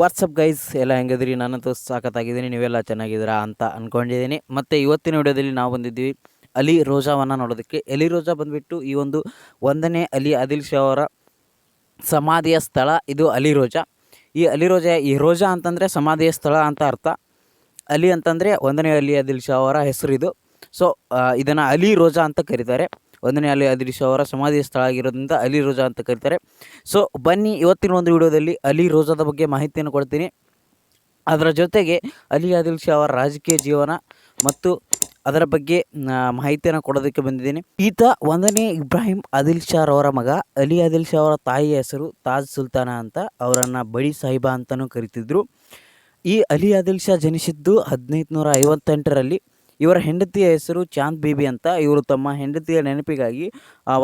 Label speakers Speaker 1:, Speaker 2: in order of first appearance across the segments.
Speaker 1: WhatsApp guys ಎಲ್ಲ ಹೆಂಗಿದ್ರಿ? ನಾನಂತೂ ಸಾಕತ್ತಾಗಿದ್ದೀನಿ. ನೀವೆಲ್ಲ ಚೆನ್ನಾಗಿದ್ದೀರಾ ಅಂತ ಅಂದ್ಕೊಂಡಿದ್ದೀನಿ ಮತ್ತು ಇವತ್ತಿನ ವಿಡಿಯೋದಲ್ಲಿ ನಾವು ಬಂದಿದ್ದೀವಿ ಅಲಿ ರೋಜಾವನ್ನು ನೋಡೋದಕ್ಕೆ. ಅಲಿ ರೋಜಾ ಬಂದುಬಿಟ್ಟು ಈ ಒಂದು ಒಂದನೇ ಅಲಿ ಅದಿಲ್ ಶಾ ಅವರ ಸಮಾಧಿಯ ಸ್ಥಳ ಇದು ಅಲಿ ರೋಜಾ. ಈ ಅಲಿ ರೋಜಾ, ಈ ರೋಜಾ ಅಂತಂದರೆ ಸಮಾಧಿಯ ಸ್ಥಳ ಅಂತ ಅರ್ಥ. ಅಲಿ ಅಂತಂದರೆ ಒಂದನೇ ಅಲಿ ಅದಿಲ್ ಶಾ ಅವರ ಹೆಸರು ಇದು ಸೊ ಇದನ್ನು ಅಲಿ ರೋಜಾ ಅಂತ ಕರೀತಾರೆ. ಒಂದನೇ ಅಲಿ ಶಾ ಅವರ ಸಮಾಧಿಯ ಸ್ಥಳ ಆಗಿರೋದ್ರಿಂದ ಅಲಿ ರೋಜಾ ಅಂತ ಕರೀತಾರೆ. ಸೊ ಬನ್ನಿ ಇವತ್ತಿನ ಒಂದು ವಿಡಿಯೋದಲ್ಲಿ ಅಲಿ ರೋಜಾದ ಬಗ್ಗೆ ಮಾಹಿತಿಯನ್ನು ಕೊಡ್ತೀನಿ. ಅದರ ಜೊತೆಗೆ ಅಲಿ ಆದಿಲ್ ಶಾ ಅವರ ರಾಜಕೀಯ ಜೀವನ ಮತ್ತು ಅದರ ಬಗ್ಗೆ ಮಾಹಿತಿಯನ್ನು ಕೊಡೋದಕ್ಕೆ ಬಂದಿದ್ದೀನಿ. ಈತ ಒಂದನೇ ಇಬ್ರಾಹಿಂ ಆದಿಲ್ ಶಾರ್ ಅವರ ಮಗ. ಅಲಿ ಆದಿಲ್ ಶಾ ಅವರ ತಾಯಿಯ ಹೆಸರು ತಾಜ್ ಸುಲ್ತಾನ ಅಂತ ಅವರನ್ನು ಬಡಿ ಸಾಹಿಬಾ ಅಂತಲೂ ಕರಿತಿದ್ರು. ಈ ಅಲಿ ಆದಿಲ್ ಶಾ ಜನಿಸಿದ್ದು ಹದಿನೈದು ನೂರ ಐವತ್ತೆಂಟರಲ್ಲಿ. ಇವರ ಹೆಂಡತಿಯ ಹೆಸರು ಚಾಂದ್ ಬೀಬಿ ಅಂತ ಇವರು ತಮ್ಮ ಹೆಂಡತಿಯ ನೆನಪಿಗಾಗಿ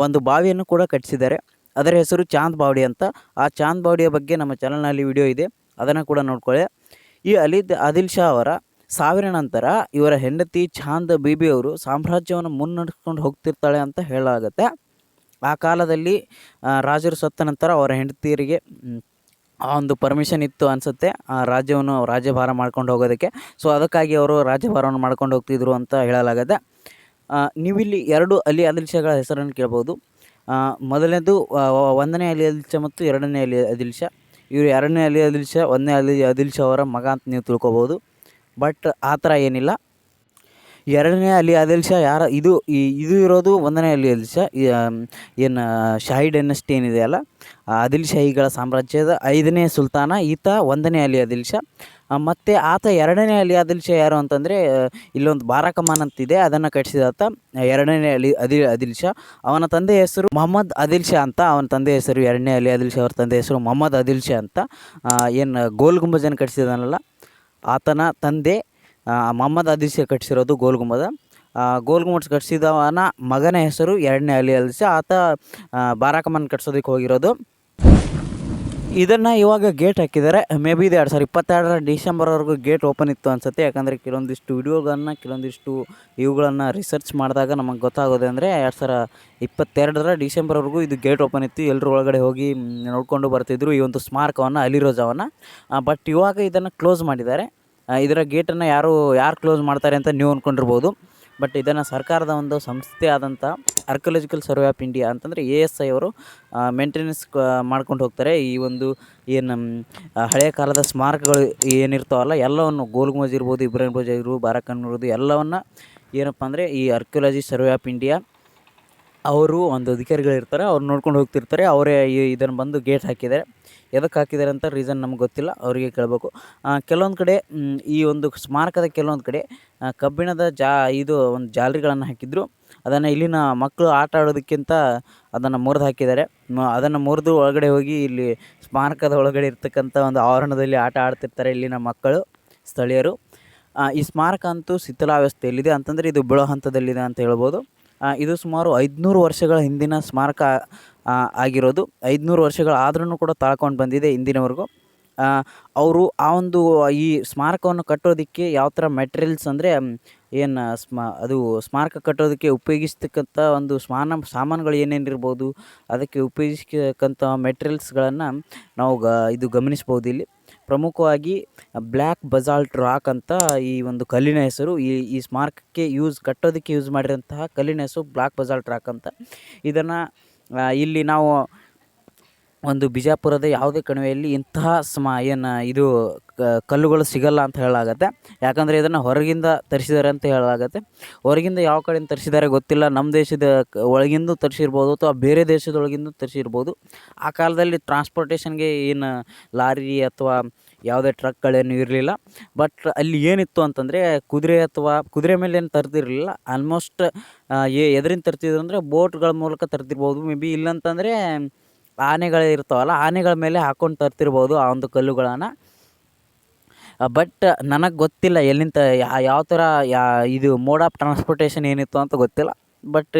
Speaker 1: ಒಂದು ಬಾವಿಯನ್ನು ಕೂಡ ಕಟ್ಟಿಸಿದ್ದಾರೆ. ಅದರ ಹೆಸರು ಚಾಂದ್ ಬಾವಡಿ ಅಂತ. ಆ ಚಾಂದ್ ಬಾವಡಿಯ ಬಗ್ಗೆ ನಮ್ಮ ಚಾನಲ್ನಲ್ಲಿ ವಿಡಿಯೋ ಇದೆ. ಅದನ್ನು ಕೂಡ ನೋಡ್ಕೊಳ್ಳಿ. ಈ ಅಲಿ ಆದಿಲ್ ಶಾ ಅವರ ಸಾವಿನ ನಂತರ ಇವರ ಹೆಂಡತಿ ಚಾಂದ್ ಬೀಬಿ ಅವರು ಸಾಮ್ರಾಜ್ಯವನ್ನು ಮುನ್ನಡೆಸ್ಕೊಂಡು ಹೋಗ್ತಿರ್ತಾಳೆ ಅಂತ ಹೇಳಲಾಗುತ್ತೆ. ಆ ಕಾಲದಲ್ಲಿ ರಾಜರು ಸತ್ತ ನಂತರ ಅವರ ಹೆಂಡತಿಯರಿಗೆ ಆ ಒಂದು ಪರ್ಮಿಷನ್ ಇತ್ತು ಅನಿಸುತ್ತೆ. ಆ ರಾಜ್ಯವನ್ನು ರಾಜ್ಯಭಾರ ಮಾಡ್ಕೊಂಡು ಹೋಗೋದಕ್ಕೆ. ಸೊ ಅದಕ್ಕಾಗಿ ಅವರು ರಾಜ್ಯಭಾರವನ್ನು ಮಾಡ್ಕೊಂಡು ಹೋಗ್ತಿದ್ರು ಅಂತ ಹೇಳಲಾಗುತ್ತೆ ನೀವಿಲ್ಲಿ ಎರಡು ಅಲಿ ಆದಿಲ್ಶಗಳ ಹೆಸರನ್ನು ಕೇಳ್ಬೋದು. ಮೊದಲನೇದು ಒಂದನೇ ಅಲಿ ಆದಿಲ್ಶ ಮತ್ತು ಎರಡನೇ ಅಲಿ ಆದಿಲ್ಶ ಇವರು ಎರಡನೇ ಅಲಿ ಆದಿಲ್ಶ ಒಂದನೇ ಅಲಿ ಆದಿಲ್ಶ ಅವರ ಮಗ ಅಂತ ನೀವು ತಿಳ್ಕೊಬೋದು. ಬಟ್ ಆ ಥರ ಏನಿಲ್ಲ. ಎರಡನೇ ಅಲಿ ಆದಿಲ್ ಶಾ ಯಾರ ಇದು ಇದು ಇರೋದು ಒಂದನೇ ಅಲಿ ಆದಿಲ್ ಶಾ ಏನು ಶಾಹಿ ಡೈನಸ್ಟಿ ಏನಿದೆಯಲ್ಲ ಆದಿಲ್ ಶಾಹಿಗಳ ಸಾಮ್ರಾಜ್ಯದ ಐದನೇ ಸುಲ್ತಾನ, ಈತ ಒಂದನೇ ಅಲಿ ಆದಿಲ್ ಶಾ ಮತ್ತು ಆತ ಎರಡನೇ ಅಲಿ ಆದಿಲ್ ಶಾ ಯಾರು ಅಂತಂದರೆ ಇಲ್ಲೊಂದು ಬಾರಾಕಮಾನ್ ಅಂತಿದೆ, ಅದನ್ನು ಕಟ್ಟಿಸಿದ ಆತ ಎರಡನೇ ಅಲಿ ಅದಿ ಆದಿಲ್ ಶಾ ಅವನ ತಂದೆ ಹೆಸರು ಮೊಹಮ್ಮದ್ ಆದಿಲ್ ಶಾ ಅಂತ, ಅವನ ತಂದೆ ಹೆಸರು ಎರಡನೇ ಅಲಿ ಆದಿಲ್ ಶಾ ಅವ್ರ ತಂದೆ ಹೆಸರು ಮೊಹಮ್ಮದ್ ಆದಿಲ್ ಶಾ ಅಂತ ಏನು, ಗೋಲ್ ಗುಂಬಜನ್ನು ಕಟ್ಟಿಸಿದಾನಲ್ಲ, ಆತನ ತಂದೆ ಮೊಹಮ್ಮದ್ ಆದಿಲ್ ಕಟ್ಟಿಸಿರೋದು ಗೋಲ್ ಗುಂಬದ ಗೋಲ್ ಕಟ್ಟಿಸಿದವನ ಮಗನ ಹೆಸರು ಎರಡನೇ ಅಲಿ ಆದಿಲ್ ಆತ ಬಾರಾಕಮನ್ ಕಟ್ಸೋದಕ್ಕೆ ಹೋಗಿರೋದು. ಇದನ್ನು ಇವಾಗ ಗೇಟ್ ಹಾಕಿದ್ದಾರೆ. ಮೇ ಬಿ ಇದು ಎರಡು ಸಾವಿರದ ಇಪ್ಪತ್ತೆರಡರ ಡಿಸೆಂಬರ್ವರೆಗೂ ಗೇಟ್ ಓಪನ್ ಇತ್ತು ಅನಿಸುತ್ತೆ. ಯಾಕಂದರೆ ಕೆಲವೊಂದಿಷ್ಟು ವಿಡಿಯೋಗಳನ್ನು, ಕೆಲವೊಂದಿಷ್ಟು ಇವುಗಳನ್ನು ರಿಸರ್ಚ್ ಮಾಡಿದಾಗ ನಮಗೆ ಗೊತ್ತಾಗೋದು ಅಂದರೆ ಎರಡು ಸಾವಿರ ಇಪ್ಪತ್ತೆರಡರ ಡಿಸೆಂಬರ್ವರೆಗೂ ಇದು ಗೇಟ್ ಓಪನ್ ಇತ್ತು. ಎಲ್ಲರೂ ಒಳಗಡೆ ಹೋಗಿ ನೋಡಿಕೊಂಡು ಬರ್ತಿದ್ರು ಈ ಒಂದು ಸ್ಮಾರಕವನ್ನು ಅಲಿರೋಜಾವನ್ನು ಬಟ್ ಇವಾಗ ಇದನ್ನು ಕ್ಲೋಸ್ ಮಾಡಿದ್ದಾರೆ. ಇದರ ಗೇಟನ್ನು ಯಾರು ಯಾರು ಕ್ಲೋಸ್ ಮಾಡ್ತಾರೆ ಅಂತ ನೀವು ಅಂದ್ಕೊಂಡಿರ್ಬೋದು ಬಟ್ ಇದನ್ನು ಸರ್ಕಾರದ ಒಂದು ಸಂಸ್ಥೆ ಆದಂಥ ಆರ್ಕಿಯಾಲಜಿಕಲ್ ಸರ್ವೆ ಆಫ್ ಇಂಡಿಯಾ ಅಂತಂದರೆ ಎ ಎಸ್ ಐ ಅವರು ಮೇಂಟೆನೆನ್ಸ್ ಮಾಡ್ಕೊಂಡು ಹೋಗ್ತಾರೆ. ಈ ಒಂದು ಏನು ಹಳೆಯ ಕಾಲದ ಸ್ಮಾರಕಗಳು ಏನಿರ್ತಾವಲ್ಲ, ಎಲ್ಲವನ್ನು ಗೋಲ್ಗುಮಜ್ ಇರ್ಬೋದು, ಇಬ್ರಾಹಿಂ ರೋಜಾ ಇರ್ಬೋದು ಬಾರಕನ್ ಇರ್ಬೋದು, ಎಲ್ಲವನ್ನು ಏನಪ್ಪ ಅಂದರೆ ಈ ಆರ್ಕಿಯಾಲಜಿ ಸರ್ವೆ ಆಫ್ ಇಂಡಿಯಾ ಅವರು ಒಂದು ಅಧಿಕಾರಿಗಳಿರ್ತಾರೆ ಅವ್ರು ನೋಡ್ಕೊಂಡು ಹೋಗ್ತಿರ್ತಾರೆ, ಅವರೇ ಇದನ್ನು ಬಂದು ಗೇಟ್ ಹಾಕಿದ್ದಾರೆ. ಎದಕ್ಕೆ ಹಾಕಿದ್ದಾರೆ ಅಂತ ರೀಸನ್ ನಮ್ಗೆ ಗೊತ್ತಿಲ್ಲ, ಅವರಿಗೆ ಕೇಳಬೇಕು. ಕೆಲವೊಂದು ಕಡೆ ಈ ಒಂದು ಸ್ಮಾರಕದ ಕೆಲವೊಂದು ಕಡೆ ಕಬ್ಬಿಣದ ಜಾ, ಇದು ಒಂದು ಜಾಲರಿಗಳನ್ನು ಹಾಕಿದ್ರು. ಅದನ್ನು ಇಲ್ಲಿನ ಮಕ್ಕಳು ಆಟ ಆಡೋದಕ್ಕಿಂತ ಅದನ್ನು ಮುರಿದು ಹಾಕಿದ್ದಾರೆ. ಅದನ್ನು ಮುರಿದು ಒಳಗಡೆ ಹೋಗಿ ಇಲ್ಲಿ ಸ್ಮಾರಕದ ಒಳಗಡೆ ಇರ್ತಕ್ಕಂಥ ಒಂದು ಆವರಣದಲ್ಲಿ ಆಟ ಆಡ್ತಿರ್ತಾರೆ ಇಲ್ಲಿನ ಮಕ್ಕಳು, ಸ್ಥಳೀಯರು. ಈ ಸ್ಮಾರಕ ಅಂತೂ ಶಿಥಿಲಾವಸ್ಥೆಯಲ್ಲಿದೆ. ಅಂತಂದರೆ ಇದು ಬೀಳೋ ಹಂತದಲ್ಲಿದೆ ಅಂತ ಹೇಳ್ಬೋದು. ಇದು ಸುಮಾರು ಐದುನೂರು ವರ್ಷಗಳ ಹಿಂದಿನ ಸ್ಮಾರಕ ಆಗಿರೋದು. ಐದುನೂರು ವರ್ಷಗಳಾದ್ರೂ ಕೂಡ ತಾಳ್ಕೊಂಡು ಬಂದಿದೆ ಇಂದಿನವರೆಗೂ. ಅವರು ಆ ಒಂದು, ಈ ಸ್ಮಾರಕವನ್ನು ಕಟ್ಟೋದಕ್ಕೆ ಯಾವ ಥರ ಮೆಟೀರಿಯಲ್ಸ್ ಅಂದರೆ ಏನು ಸ್ಮಾ, ಅದು ಸ್ಮಾರಕ ಕಟ್ಟೋದಕ್ಕೆ ಉಪಯೋಗಿಸ್ತಕ್ಕಂಥ ಒಂದು ಸ್ಮಾನ, ಸಾಮಾನುಗಳು ಏನೇನಿರ್ಬೋದು, ಅದಕ್ಕೆ ಉಪಯೋಗಿಸ್ತಕ್ಕಂಥ ಮೆಟೀರಿಯಲ್ಸ್ಗಳನ್ನು ನಾವು ಗ, ಇದು ಗಮನಿಸ್ಬೋದು ಇಲ್ಲಿ. ಪ್ರಮುಖವಾಗಿ ಬ್ಲ್ಯಾಕ್ ಬಜಾಲ್ಟ್ ರಾಕ್ ಅಂತ ಈ ಒಂದು ಕಲ್ಲಿನ ಹೆಸರು. ಈ ಈ ಸ್ಮಾರಕಕ್ಕೆ ಯೂಸ್, ಕಟ್ಟೋದಕ್ಕೆ ಯೂಸ್ ಮಾಡಿರೋಂತಹ ಕಲ್ಲಿನ ಹೆಸರು ಬ್ಲ್ಯಾಕ್ ಬಜಾಲ್ಟ್ ರಾಕ್ ಅಂತ. ಇದನ್ನು ಇಲ್ಲಿ ನಾವು ಒಂದು ಬಿಜಾಪುರದ ಯಾವುದೇ ಕಣಿವೆಯಲ್ಲಿ ಇಂತಹ ಸ್ಮ, ಏನು, ಇದು ಕಲ್ಲುಗಳು ಸಿಗಲ್ಲ ಅಂತ ಹೇಳಲಾಗತ್ತೆ. ಯಾಕಂದರೆ ಇದನ್ನು ಹೊರಗಿಂದ ತರಿಸಿದ್ದಾರೆ ಅಂತ ಹೇಳಲಾಗತ್ತೆ. ಹೊರಗಿಂದ ಯಾವ ಕಡೆಯಿಂದ ತರಿಸಿದ್ದಾರೆ ಗೊತ್ತಿಲ್ಲ. ನಮ್ಮ ದೇಶದ ಒಳಗಿಂದ ತರಿಸಿರ್ಬೋದು ಅಥವಾ ಬೇರೆ ದೇಶದೊಳಗಿಂದ ತರಿಸಿರ್ಬೋದು. ಆ ಕಾಲದಲ್ಲಿ ಟ್ರಾನ್ಸ್ಪೋರ್ಟೇಷನ್ಗೆ ಏನು ಲಾರಿ ಅಥವಾ ಯಾವುದೇ ಟ್ರಕ್ಗಳೇನು ಇರಲಿಲ್ಲ. ಬಟ್ ಅಲ್ಲಿ ಏನಿತ್ತು ಅಂತಂದರೆ ಕುದುರೆ ಅಥವಾ ಕುದುರೆ ಮೇಲೆ ಏನು ತರ್ತಿರಲಿಲ್ಲ ಆಲ್ಮೋಸ್ಟ್ ಎದರಿಂದ ತರ್ತಿದ್ರು ಅಂದರೆ ಬೋಟ್ಗಳ ಮೂಲಕ ತರ್ತಿರ್ಬೋದು ಮೇ ಬಿ ಇಲ್ಲಂತಂದರೆ ಆನೆಗಳು ಇರ್ತಾವಲ್ಲ, ಆನೆಗಳ ಮೇಲೆ ಹಾಕ್ಕೊಂಡು ತರ್ತಿರ್ಬೋದು ಆ ಒಂದು ಕಲ್ಲುಗಳನ್ನು. ಬಟ್ ನನಗೆ ಗೊತ್ತಿಲ್ಲ ಎಲ್ಲಿಂದ ಯಾವ ಥರ ಯಾ, ಇದು ಮೋಡ್ ಆಫ್ ಟ್ರಾನ್ಸ್ಪೋರ್ಟೇಷನ್ ಏನಿತ್ತು ಅಂತ ಗೊತ್ತಿಲ್ಲ. ಬಟ್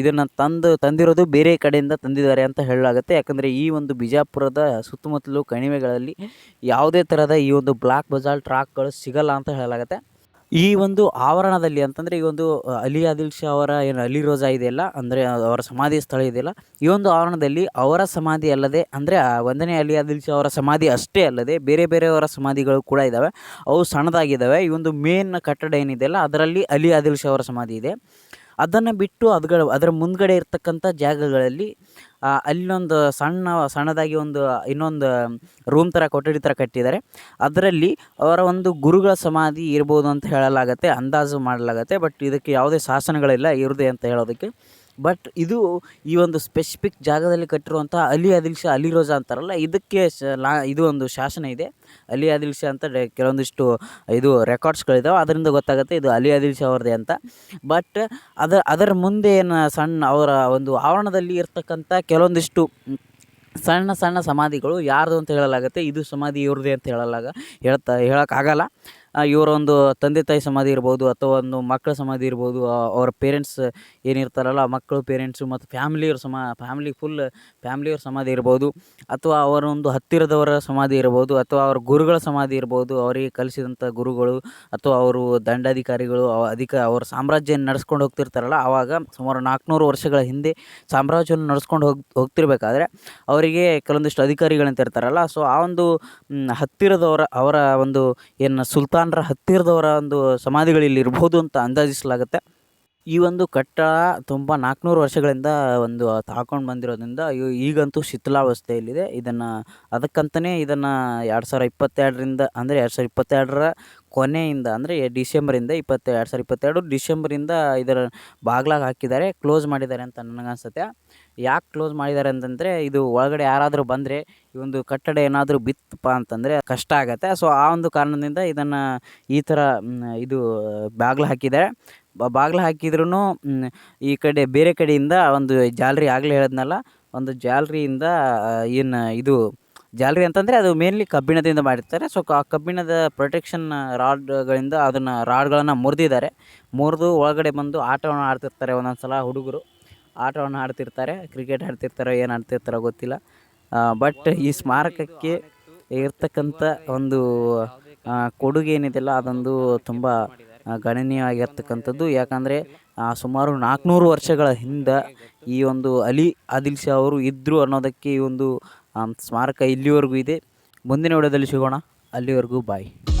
Speaker 1: ಇದನ್ನು ತಂದು, ತಂದಿರೋದು ಬೇರೆ ಕಡೆಯಿಂದ ತಂದಿದ್ದಾರೆ ಅಂತ ಹೇಳಲಾಗುತ್ತೆ. ಯಾಕಂದರೆ ಈ ಒಂದು ಬಿಜಾಪುರದ ಸುತ್ತಮುತ್ತಲು ಕಣಿವೆಗಳಲ್ಲಿ ಯಾವುದೇ ಥರದ ಈ ಒಂದು ಬ್ಲಾಕ್ ಬಜಾಲ್ ಟ್ರಾಕ್ಗಳು ಸಿಗಲ್ಲ ಅಂತ ಹೇಳಲಾಗುತ್ತೆ. ಈ ಒಂದು ಆವರಣದಲ್ಲಿ ಅಂತಂದರೆ ಈ ಒಂದು, ಅಲಿ ಆದಿಲ್ ಶಾ ಅವರ ಏನು ಅಲಿ ರೋಜಾ ಇದೆಯಲ್ಲ, ಅಂದರೆ ಅವರ ಸಮಾಧಿ ಸ್ಥಳ ಇದೆಯಲ್ಲ, ಈ ಒಂದು ಆವರಣದಲ್ಲಿ ಅವರ ಸಮಾಧಿ ಅಲ್ಲದೆ, ಅಂದರೆ ಒಂದನೇ ಅಲಿ ಆದಿಲ್ ಶಾ ಅವರ ಸಮಾಧಿ ಅಷ್ಟೇ ಅಲ್ಲದೆ, ಬೇರೆ ಬೇರೆಯವರ ಸಮಾಧಿಗಳು ಕೂಡ ಇದ್ದಾವೆ ಅವು ಸಣ್ಣದಾಗಿದ್ದಾವೆ ಈ ಒಂದು ಮೇನ್ ಕಟ್ಟಡ ಏನಿದೆಯಲ್ಲ, ಅದರಲ್ಲಿ ಅಲಿ ಆದಿಲ್ ಶಾ ಅವರ ಸಮಾಧಿ ಇದೆ. ಅದನ್ನು ಬಿಟ್ಟು ಅದುಗಳ, ಅದರ ಮುಂದ್ಗಡೆ ಇರ್ತಕ್ಕಂಥ ಜಾಗಗಳಲ್ಲಿ ಅಲ್ಲೊಂದು ಸಣ್ಣ, ಸಣ್ಣದಾಗಿ ಒಂದು, ಇನ್ನೊಂದು ರೂಮ್ ಥರ ಕೊಠಡಿ ಥರ ಕಟ್ಟಿದ್ದಾರೆ. ಅದರಲ್ಲಿ ಅವರ ಒಂದು ಗುರುಗಳ ಸಮಾಧಿ ಇರ್ಬೋದು ಅಂತ ಹೇಳಲಾಗತ್ತೆ, ಅಂದಾಜು ಮಾಡಲಾಗತ್ತೆ, ಬಟ್ ಇದಕ್ಕೆ ಯಾವುದೇ ಶಾಸನಗಳಿಲ್ಲ, ಇರದೆ ಅಂತ ಹೇಳೋದಕ್ಕೆ. ಬಟ್ ಇದು ಈ ಒಂದು ಸ್ಪೆಸಿಫಿಕ್ ಜಾಗದಲ್ಲಿ ಕಟ್ಟಿರುವಂಥ ಅಲಿ ಆದಿಲ್ ಶಾ ಅಲಿ ರೋಜಾ ಅಂತಾರಲ್ಲ, ಇದಕ್ಕೆ ಲಾ, ಇದು ಒಂದು ಶಾಸನ ಇದೆ. ಅಲಿ ಆದಿಲ್ ಶಾ ಅಂತ ಕೆಲವೊಂದಿಷ್ಟು ಇದು ರೆಕಾರ್ಡ್ಸ್ಗಳಿದಾವೆ ಅದರಿಂದ ಗೊತ್ತಾಗುತ್ತೆ ಇದು ಅಲಿ ಆದಿಲ್ ಶಾ ಅವ್ರದ್ದೇ ಅಂತ. ಬಟ್ ಅದರ ಅದರ ಮುಂದೆ ಏನು ಸಣ್ಣ ಅವರ ಒಂದು ಆವರಣದಲ್ಲಿ ಇರ್ತಕ್ಕಂಥ ಕೆಲವೊಂದಿಷ್ಟು ಸಣ್ಣ ಸಣ್ಣ ಸಮಾಧಿಗಳು ಯಾರ್ದು ಅಂತ ಹೇಳಲಾಗುತ್ತೆ? ಇದು ಸಮಾಧಿ ಇವ್ರದ್ದೇ ಅಂತ ಹೇಳಲಾಗ, ಹೇಳ್ತಾ, ಹೇಳೋಕ್ಕಾಗಲ್ಲ. ಇವರ ಒಂದು ತಂದೆ ತಾಯಿ ಸಮಾಧಿ ಇರ್ಬೋದು ಅಥವಾ ಒಂದು ಮಕ್ಕಳ ಸಮಾಧಿ ಇರ್ಬೋದು ಅವ್ರ ಪೇರೆಂಟ್ಸ್ ಏನಿರ್ತಾರಲ್ಲ ಮಕ್ಕಳು ಪೇರೆಂಟ್ಸು ಮತ್ತು ಫ್ಯಾಮಿಲಿಯವ್ರ ಸಮಾ ಫ್ಯಾಮಿಲಿ ಫುಲ್ ಫ್ಯಾಮಿಲಿಯವ್ರ ಸಮಾಧಿ ಇರ್ಬೋದು ಅಥವಾ ಅವರ ಒಂದು ಹತ್ತಿರದವರ ಸಮಾಧಿ ಇರ್ಬೋದು ಅಥವಾ ಅವ್ರ ಗುರುಗಳ ಸಮಾಧಿ ಇರ್ಬೋದು, ಅವರಿಗೆ ಕಲಿಸಿದಂಥ ಗುರುಗಳು ಅಥವಾ ಅವರು ದಂಡಾಧಿಕಾರಿಗಳು ಅಧಿಕ ಅವ್ರ ಸಾಮ್ರಾಜ್ಯ ನಡೆಸ್ಕೊಂಡು ಹೋಗ್ತಿರ್ತಾರಲ್ಲ, ಆವಾಗ ಸುಮಾರು ನಾಲ್ಕುನೂರು ವರ್ಷಗಳ ಹಿಂದೆ ಸಾಮ್ರಾಜ್ಯವನ್ನು ನಡೆಸ್ಕೊಂಡು ಹೋಗಿ, ಹೋಗ್ತಿರ್ಬೇಕಾದ್ರೆ ಅವರಿಗೆ ಕೆಲವೊಂದಿಷ್ಟು ಅಧಿಕಾರಿಗಳಂತ ಇರ್ತಾರಲ್ಲ ಸೊ ಆ ಒಂದು ಹತ್ತಿರದವರ, ಅವರ ಒಂದು ಏನು ಸುಲ್ತಾನರ ಹತ್ತಿರದವರ ಒಂದು ಸಮಾಧಿಗಳು ಇಲ್ಲಿ ಇರ್ಬೋದು ಅಂತ ಅಂದಾಜಿಸಲಾಗುತ್ತೆ. ಈ ಒಂದು ಕಟ್ಟಡ ತುಂಬ ನಾಲ್ಕುನೂರು ವರ್ಷಗಳಿಂದ ಒಂದು ತಾಕೊಂಡು ಬಂದಿರೋದ್ರಿಂದ ಈಗಂತೂ ಶಿಥಿಲಾವಸ್ಥೆಯಲ್ಲಿದೆ. ಇದನ್ನು ಅದಕ್ಕಂತಲೇ ಇದನ್ನು ಎರಡು ಸಾವಿರ ಇಪ್ಪತ್ತೆರಡರಿಂದ ಅಂದರೆ ಎರಡು ಸಾವಿರ ಇಪ್ಪತ್ತೆರಡರ ಕೊನೆಯಿಂದ ಅಂದರೆ ಡಿಸೆಂಬರಿಂದ ಇಪ್ಪತ್ತು, ಎರಡು ಸಾವಿರ ಇಪ್ಪತ್ತೆರಡು ಡಿಸೆಂಬರಿಂದ ಇದರ ಬಾಗ್ಲಾಗ ಹಾಕಿದ್ದಾರೆ, ಕ್ಲೋಸ್ ಮಾಡಿದ್ದಾರೆ ಅಂತ ನನಗನ್ಸುತ್ತೆ. ಯಾಕೆ ಕ್ಲೋಸ್ ಮಾಡಿದ್ದಾರೆ ಅಂತಂದರೆ, ಇದು ಒಳಗಡೆ ಯಾರಾದರೂ ಬಂದರೆ, ಈ ಒಂದು ಕಟ್ಟಡ ಏನಾದರೂ ಬಿತ್ತಪ್ಪ ಅಂತಂದರೆ ಕಷ್ಟ ಆಗುತ್ತೆ. ಸೊ, ಆ ಒಂದು ಕಾರಣದಿಂದ ಇದನ್ನು ಈ ಥರ ಇದು, ಬಾಗ್ಲು ಹಾಕಿದ್ದಾರೆ. ಬಾಗ್ಲು ಹಾಕಿದ್ರೂ ಈ ಕಡೆ, ಬೇರೆ ಕಡೆಯಿಂದ ಒಂದು ಜಾಲರಿ ಆಗಲೇ ಹೇಳಿದ್ನಲ್ಲ, ಒಂದು ಜಾಲರಿಯಿಂದ ಏನು, ಇದು ಜಾಲರಿ ಅಂತಂದರೆ ಅದು ಮೇನ್ಲಿ ಕಬ್ಬಿಣದಿಂದ ಮಾಡಿರ್ತಾರೆ. ಸೊ ಆ ಕಬ್ಬಿಣದ ಪ್ರೊಟೆಕ್ಷನ್ ರಾಡ್ಗಳಿಂದ ಅದನ್ನು ರಾಡ್ಗಳನ್ನು ಮುರಿದಿದ್ದಾರೆ. ಮುರಿದು ಒಳಗಡೆ ಬಂದು ಆಟವನ್ನು ಆಡ್ತಿರ್ತಾರೆ ಒಂದೊಂದು ಸಲ ಹುಡುಗರು. ಆಟವನ್ನು ಆಡ್ತಿರ್ತಾರೆ ಕ್ರಿಕೆಟ್ ಆಡ್ತಿರ್ತಾರೋ ಏನು ಆಡ್ತಿರ್ತಾರೋ ಗೊತ್ತಿಲ್ಲ. ಬಟ್ ಈ ಸ್ಮಾರಕಕ್ಕೆ ಇರ್ತಕ್ಕಂಥ ಒಂದು ಕೊಡುಗೆ ಏನಿದೆಯಲ್ಲ ಅದೊಂದು ತುಂಬ ಗಣನೀಯವಾಗಿರ್ತಕ್ಕಂಥದ್ದು. ಯಾಕಂದರೆ ಸುಮಾರು ನಾಲ್ಕುನೂರು ವರ್ಷಗಳ ಹಿಂದೆ ಈ ಒಂದು ಅಲಿ ಆದಿಲ್ ಶಾ ಅವರು ಇದ್ದರು ಅನ್ನೋದಕ್ಕೆ ಈ ಒಂದು ಸ್ಮಾರಕ ಇಲ್ಲಿವರೆಗೂ ಇದೆ. ಮುಂದಿನ ವಿಡಿಯೋದಲ್ಲಿ ಸಿಗೋಣ. ಅಲ್ಲಿವರೆಗೂ ಬಾಯ್.